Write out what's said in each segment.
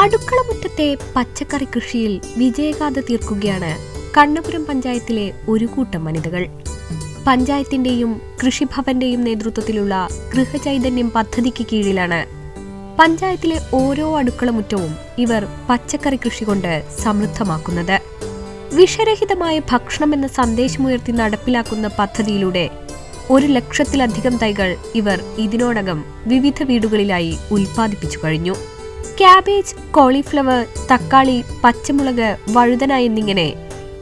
അടുക്കളമുറ്റത്തെ പച്ചക്കറി കൃഷിയിൽ വിജയഗാഥ തീർക്കുകയാണ് കണ്ണപുരം പഞ്ചായത്തിലെ ഒരു കൂട്ടം വനിതകൾ. പഞ്ചായത്തിന്റെയും കൃഷിഭവന്റെയും നേതൃത്വത്തിലുള്ള ഗൃഹചൈതന്യം പദ്ധതിക്ക് കീഴിലാണ്. പഞ്ചായത്തിലെ ഓരോ അടുക്കളമുറ്റവും ഇവർ പച്ചക്കറി കൃഷി കൊണ്ട് സമൃദ്ധമാക്കുന്നത്. വിഷരഹിതമായ ഭക്ഷണം എന്ന സന്ദേശമുയർത്തി നടപ്പിലാക്കുന്ന പദ്ധതിയിലൂടെ ഒരു ലക്ഷത്തിലധികം തൈകൾ ഇവർ ഇതിനോടകം വിവിധ വീടുകളിലായി ഉൽപ്പാദിപ്പിച്ചു കഴിഞ്ഞു. ക്യാബേജ് കോളിഫ്ലവർ തക്കാളി പച്ചമുളക് വഴുതന എന്നിങ്ങനെ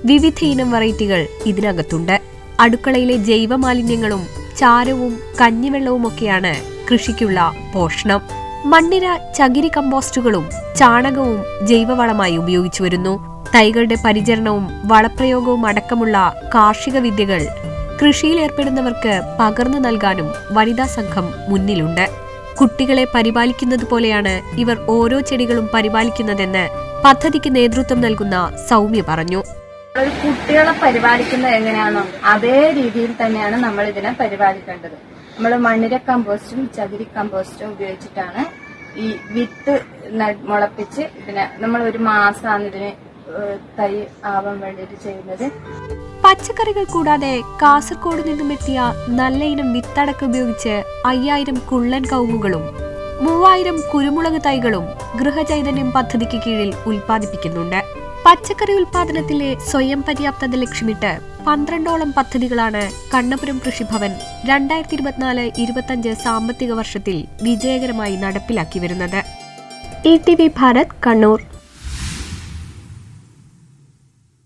വിവിധ ഇനം വെറൈറ്റികൾ ഇതിനകത്തുണ്ട്. അടുക്കളയിലെ ജൈവ മാലിന്യങ്ങളും ചാരവും കഞ്ഞിവെള്ളവുമൊക്കെയാണ് കൃഷിക്കുള്ള പോഷണം. മണ്ണിര ചകിരി കമ്പോസ്റ്റുകളും ചാണകവും ജൈവവളമായി ഉപയോഗിച്ചു വരുന്നു. തൈകളുടെ പരിചരണവും വളപ്രയോഗവും അടക്കമുള്ള കാർഷിക വിദ്യകൾ കൃഷിയിൽ ഏർപ്പെടുന്നവർക്ക് പകർന്നു നൽകാനും വനിതാ സംഘം മുന്നിലുണ്ട്. കുട്ടികളെ പരിപാലിക്കുന്നത് പോലെയാണ് ഇവർ ഓരോ ചെടികളും പരിപാലിക്കുന്നതെന്ന് പദ്ധതിക്ക് നേതൃത്വം നൽകുന്ന സൗമ്യ പറഞ്ഞു. കുട്ടികളെ പരിപാലിക്കുന്നത് എങ്ങനെയാണോ അതേ രീതിയിൽ തന്നെയാണ് നമ്മൾ ഇതിനെ പരിപാലിക്കേണ്ടത്. നമ്മൾ മണ്ണിര കമ്പോസ്റ്റും ചകിരി കമ്പോസ്റ്റും ഉപയോഗിച്ചിട്ടാണ് ഈ വിത്ത് മുളപ്പിച്ച് ഇതിനെ നമ്മൾ ഒരു മാസമാണ് ഇതിന് തൈ ആവാൻ വേണ്ടിയിട്ട് ചെയ്യുന്നത്. പച്ചക്കറികൾ കൂടാതെ കാസർഗോഡ് നിന്നും എത്തിയ നല്ല ഇനം വിത്തടക്ക ഉപയോഗിച്ച് അയ്യായിരം കുള്ളൻ കവുങ്ങുകളും മൂവായിരം കുരുമുളക് തൈകളും ഗൃഹചൈതന്യം പദ്ധതിക്ക് കീഴിൽ ഉൽപ്പാദിപ്പിക്കുന്നുണ്ട്. പച്ചക്കറി ഉൽപാദനത്തിലെ സ്വയം പര്യാപ്തത ലക്ഷ്യമിട്ട് പന്ത്രണ്ടോളം പദ്ധതികളാണ് കണ്ണപുരം കൃഷിഭവൻ രണ്ടായിരത്തി ഇരുപത്തിനാല് ഇരുപത്തിയഞ്ച് സാമ്പത്തിക വർഷത്തിൽ വിജയകരമായി നടപ്പിലാക്കി വരുന്നത്. E T V Bharat Kannur.